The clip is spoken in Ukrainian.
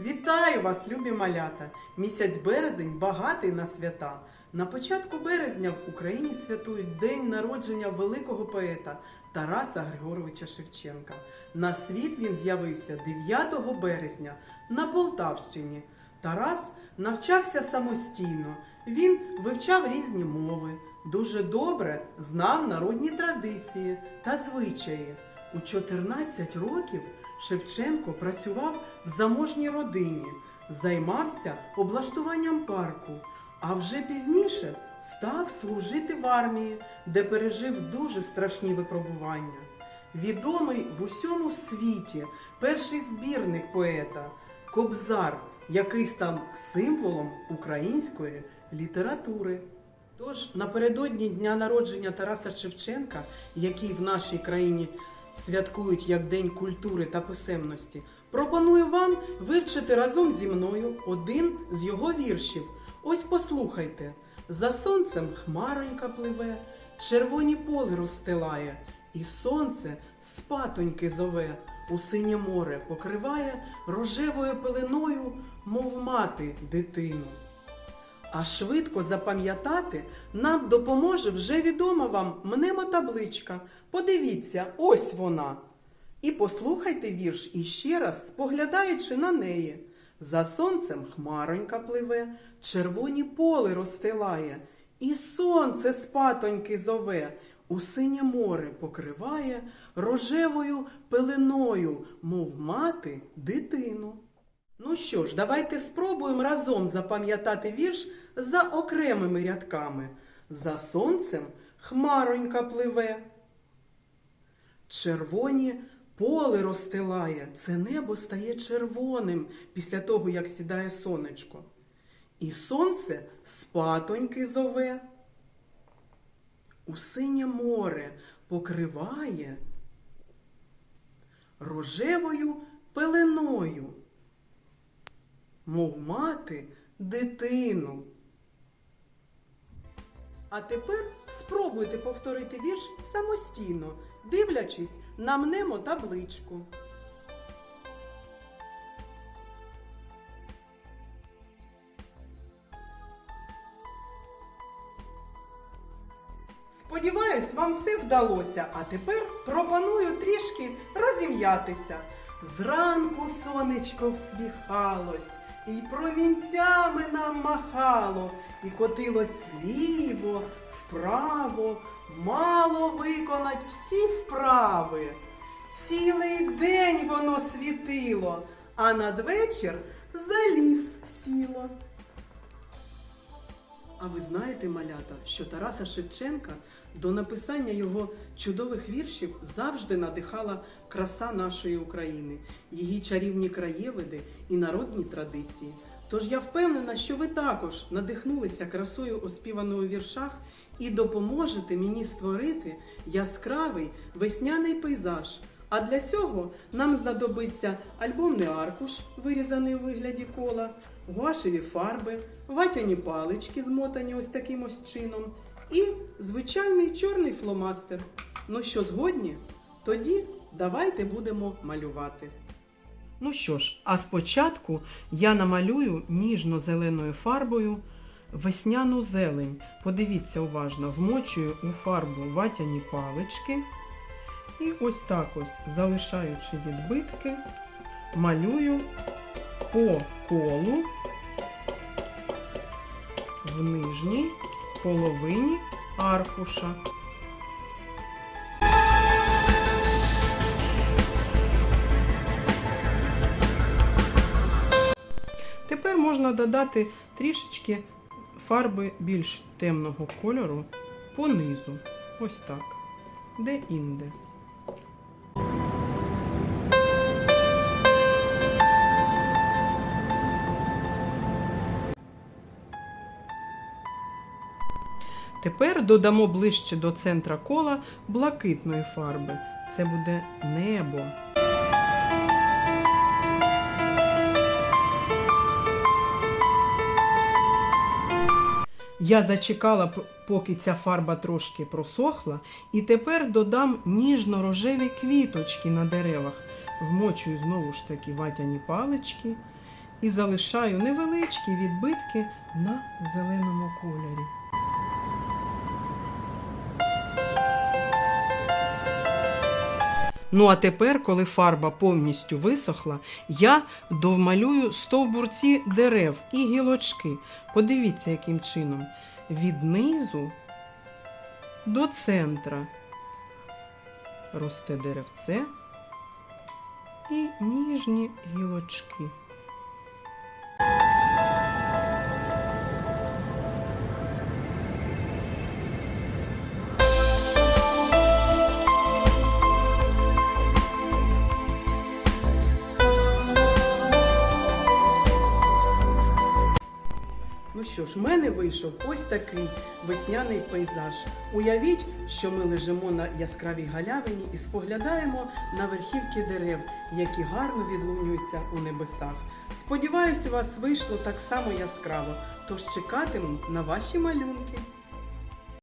Вітаю вас, любі малята! Місяць березень багатий на свята. На початку березня в Україні святують день народження великого поета Тараса Григоровича Шевченка. На світ він з'явився 9 березня на Полтавщині. Тарас навчався самостійно. Він вивчав різні мови, дуже добре знав народні традиції та звичаї. У 14 років Шевченко працював в заможній родині, займався облаштуванням парку, а вже пізніше став служити в армії, де пережив дуже страшні випробування. Відомий в усьому світі перший збірник поета Кобзар, який став символом української літератури. Тож напередодні дня народження Тараса Шевченка, який в нашій країні святкують як День культури та писемності, пропоную вам вивчити разом зі мною один з його віршів. Ось послухайте: за сонцем хмаронька пливе, червоні поли розстилає, і сонце спатоньки зове, у синє море покриває рожевою пеленою, мов мати дитину. А швидко запам'ятати нам допоможе вже відома вам мнемотабличка. Подивіться, ось вона. І послухайте вірш іще раз, споглядаючи на неї. За сонцем хмаронька пливе, червоні поли розстилає, і сонце спатоньки зове, у синє море покриває рожевою пеленою, мов мати дитину. Ну що ж, давайте спробуємо разом запам'ятати вірш за окремими рядками. За сонцем хмаронька пливе. Червоні поле розстилає, це небо стає червоним після того, як сідає сонечко. І сонце спатоньки зове. У синє море покриває рожевою пеленою мов мати дитину. А тепер спробуйте повторити вірш самостійно, дивлячись на мнемо табличку. Сподіваюсь, вам все вдалося, а тепер пропоную трішки розім'ятися. Зранку сонечко всміхалось, і промінцями нам махало, і котилось вліво, вправо, мало виконать всі вправи. Цілий день воно світило, а надвечір за ліс сіло. А ви знаєте, малята, що Тараса Шевченка до написання його чудових віршів завжди надихала краса нашої України, її чарівні краєвиди і народні традиції. Тож я впевнена, що ви також надихнулися красою оспіваної у віршах і допоможете мені створити яскравий весняний пейзаж. А для цього нам знадобиться альбомний аркуш, вирізаний у вигляді кола, гуашеві фарби, ватяні палички, змотані ось таким ось чином, і звичайний чорний фломастер. Ну що, згодні? Тоді давайте будемо малювати. Ну що ж, а спочатку я намалюю ніжно-зеленою фарбою весняну зелень. Подивіться уважно, вмочую у фарбу ватяні палички. І ось так ось, залишаючи відбитки, малюю по колу в нижній половині аркуша. Тепер можна додати трішечки фарби більш темного кольору по низу. Ось так. Де-інде. Тепер додамо ближче до центра кола блакитної фарби. Це буде небо. Я зачекала, поки ця фарба трошки просохла, і тепер додам ніжно-рожеві квіточки на деревах. Вмочую знову ж таки ватяні палички і залишаю невеличкі відбитки на зеленому кольорі. Ну а тепер, коли фарба повністю висохла, я довмалюю стовбурці дерев і гілочки. Подивіться, яким чином. Від низу до центра росте деревце і ніжні гілочки. Що ж, в мене вийшов ось такий весняний пейзаж. Уявіть, що ми лежимо на яскравій галявині і споглядаємо на верхівки дерев, які гарно відлунюються у небесах. Сподіваюсь, у вас вийшло так само яскраво, тож чекатиму на ваші малюнки.